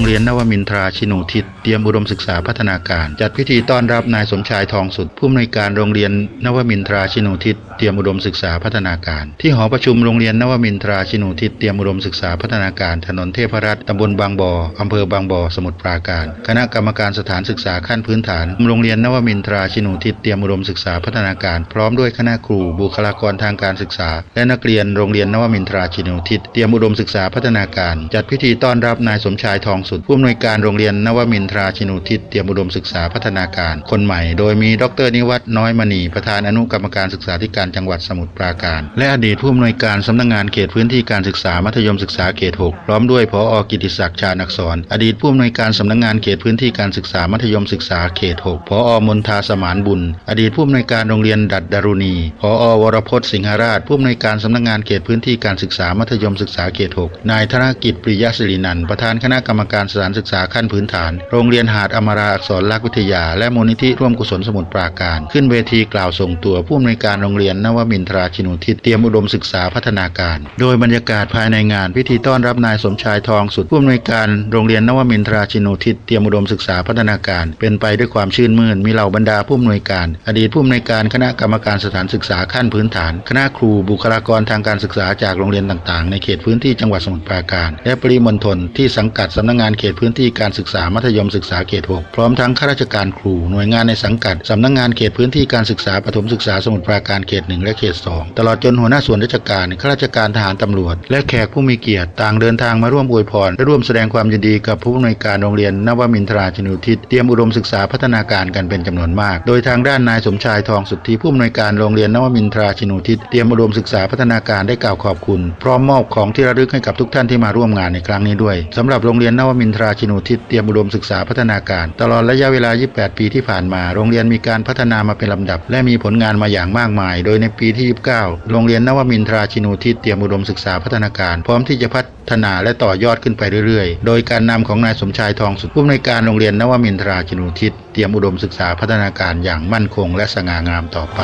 งเรียนนวมินทราชินูทิศเตรียมอุดมศึกษาพัฒนาการ จัดพิธีต้อนรับนายสมชายทองสุด ผู้อำนวยการโรงเรียนนวมินทราชินูทิศเตรียมอุดมศึกษาพัฒนาการ ที่หอประชุมโรงเรียนนวมินทราชินูทิศเตรียมอุดมศึกษาพัฒนาการ ถนนเทพรัตน์ตำบลบางบ่ออำเภอบางบ่อสมุทรปราการ คณะกรรมการสถานศึกษาขั้นพื้นฐาน โรงเรียนนวมินทราชินูทิศเตรียมอุดมศึกษาพัฒนาการ พร้อมด้วยคณะครูบุคลากรทางการศึกษา และนักเรียนโรงเรียนนวมินทราชินูทิศเตรียมอุดมศึกษาพัฒนาการ จัดพิธีต้อนรับนายสมชายทองสุดผู้อำนวยการโรงเรียนนวมินทราชินูทิศเตรียมอุดมศึกษาพัฒนาการคนใหม่ โดยมีดรนิวัฒน์น้อยมณีประธานอนุกรรมการศึกษาธิการจังหวัดสมุทรปราการ และอดีตผู้อำนวยการสำนักงานเขตพื้นที่การศึกษามัธยมศึกษาเขต 6 พร้อมด้วยพออกิติศักดิ์ชาอักษร อดีตผู้อำนวยการสำนักงานเขตพื้นที่การศึกษามัธยมศึกษาเขต 6 พออมนทาสมานบุญ อดีตผู้อำนวยการโรงเรียนดัดดารุณี พออวรพจน์สิงหราช ผู้อำนวยการสำนักงานเขตพื้นที่การศึกษามัธยมศึกษาเขต 6 นายธนกิจปริยศิรินันท์ประธานคณะกรรมการสถานศึกษาขั้นพื้นฐาน โรงเรียนหาดอมราอักษรลักวิทยา และมูลนิธิร่วมกุศลสมุทรปราการ ขึ้นเวทีกล่าวส่งตัวผู้อำนวยการโรงเรียนนวมินทราชินุทิศเตรียมอุดมศึกษาพัฒนาการ โดยบรรยากาศภายในงานพิธีต้อนรับนายสมชายทองสุดผู้อำนวยการโรงเรียนนวมินทราชินุทิศเตรียมอุดมศึกษาพัฒนาการ เป็นไปด้วยความชื่นมื่นมีเหล่าบรรดาผู้อำนวยการ อดีตผู้อำนวยการคณะกรรมการสถานศึกษาขั้นพื้นฐาน คณะครูบุคลากรทางการศึกษาจากโรงเรียนต่างๆ ในเขตพื้นที่จังหวัดสมุทรปราการ และปริมณฑลที่สังกัดสำนักงานเขตพื้นที่การศึกษามัธยมศึกษาเขต 6 พร้อมทั้งข้าราชการครูหน่วยงานในสังกัดสำนักงานเขตพื้นที่การศึกษาปฐมศึกษาสมุทรปราการเขต 1 และเขต 2 ตลอดจนหัวหน้าส่วนราชการข้าราชการทหารตำรวจ และแขกผู้มีเกียรติต่างเดินทางมาร่วมอวยพรและร่วมแสดงความยินดีกับผู้อำนวยการโรงเรียนนวมินทราชนุทิศเตรียมอุดมศึกษาพัฒนาการกันเป็นจำนวนมาก โดยทางด้านนายสมชายทองสุทธิผู้อำนวยการโรงเรียนนวมินทราชนุทิศเตรียมอุดมศึกษาพัฒนาการได้กล่าวขอบคุณ พร้อมมอบของที่ระลึกให้กับทุกท่านที่มาร่วมงานในครั้งนี้ด้วยสำหรับโรงเรียนนวมินทราชินุทิศเตรียมอุดมศึกษาพัฒนาการ ตลอดระยะเวลา 28 ปีที่ผ่านมา โรงเรียนมีการพัฒนามาเป็นลำดับ และมีผลงานมาอย่างมากมาย โดยในปีที่ 29 โรงเรียนนวมินทราชินูทิศเตรียมอุดมศึกษาพัฒนาการ พร้อมที่จะพัฒนาและต่อยอดขึ้นไปเรื่อยๆ โดยการนำของนายสมชายทองสุดผู้อำนวยการโรงเรียนนวมินทราชินูทิศเตรียมอุดมศึกษาพัฒนาการอย่างมั่นคง และสง่างามต่อไป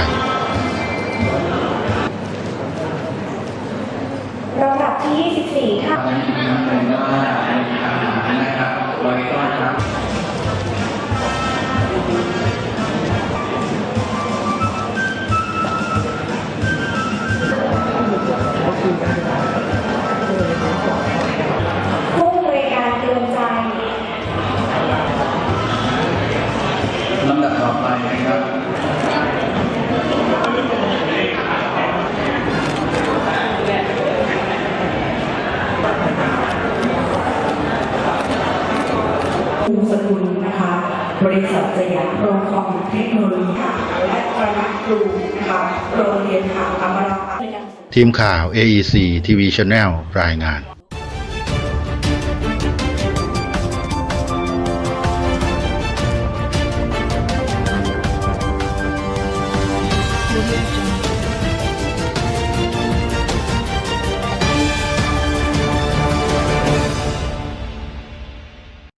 ลำดับที่ 24 ค่ะ ผู้ บริษัทสยามโรงคอมเทคโนโลยีและคณะครูนะคะโรงเรียนค่ะอมราทีมข่าว AEC TV Channel รายงาน